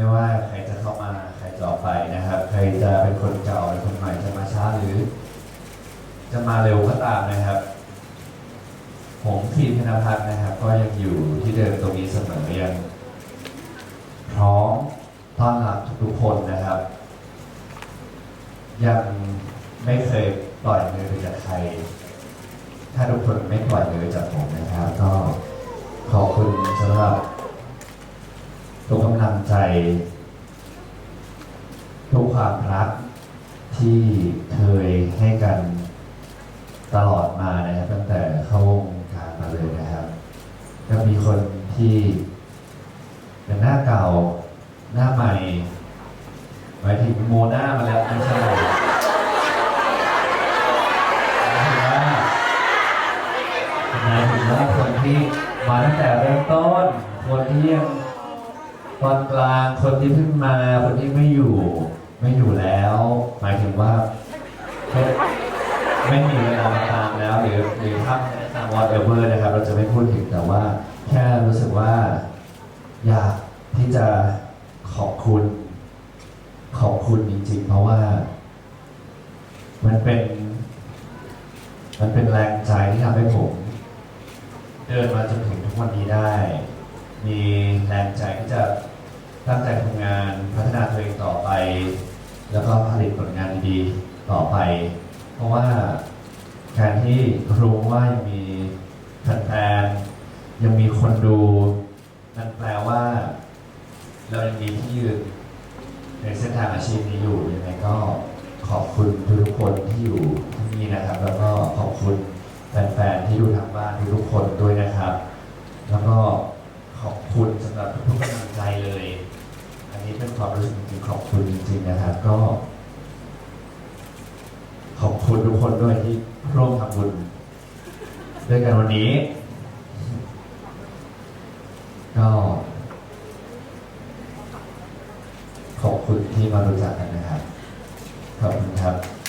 ไม่ว่าใครจะเข้ามาใครจะออกไปนะครับ ใครจะเป็นคนเก่าเป็นคนใหม่จะมาช้าหรือ จะมาเร็วก็ตามนะครับ ผมทีมธนพัฒน์นะครับ ก็ยังอยู่ที่เดิมตรงนี้เสมอยังพร้อมต้อนรับทุกๆคนนะครับ ยังไม่เคยปล่อยมือจากใคร ถ้าทุกคนไม่ปล่อยมือจากผมนะครับ ก็ขอบคุณสำหรับำลังใจ ทุกความรักที่เคยให้กันตลอดมานะครับ ตั้งแต่เข้าวงการมาเลยนะครับ ก็มีคนที่เป็นหน้าเก่าหน้าใหม่หมายถึงโมหน้ามาแล้วไม่ใช่หมายถึงว่าหมายถึงว่าคนที่มาตั้งแต่เริ่มต้น คนที่ยัง ตอนกลางคนที่เพิ่งมาคนที่ไม่อยู่ ไม่อยู่แล้ว หมายถึงว่าไม่ไม่มีเวลามาตามแล้วหรือหรือถ้าตาม whatever นะครับ เราจะไม่พูดถึงแต่ว่า แค่รู้สึกว่า อยากที่จะขอบคุณ ขอบคุณจริงๆ เพราะว่า มันเป็น มันเป็นแรงใจที่ทำให้ผม เดินมาจนถึงทุกวันนี้ได้ มีแรงใจที่จะ ตั้งใจทำงานพัฒนาตัวเองต่อไป แล้วก็ผลิตผลงานดีๆต่อไป เพราะว่าการที่รู้ว่ายังมีแฟนๆยังมีคนดูนั่นแปลว่า เรายังมีที่ยืนในเส้นทางอาชีพนี้อยู่ยังไงก็ขอบคุณทุกคนที่อยู่ที่นี่นะครับ แล้วก็ขอบคุณแฟนๆที่ดูทางบ้านทุกคนด้วยนะครับ แล้วก็ขอบคุณสำหรับทุกๆกำลังใจเลย อันนี้ เป็นความรู้สึกจริงขอบคุณจริงๆนะครับก็ ขอบคุณทุกคนด้วยที่ร่วมทำบุญด้วยกันวันนี้ ก็ ขอบคุณที่มารู้จักกันนะครับ ขอบคุณครับ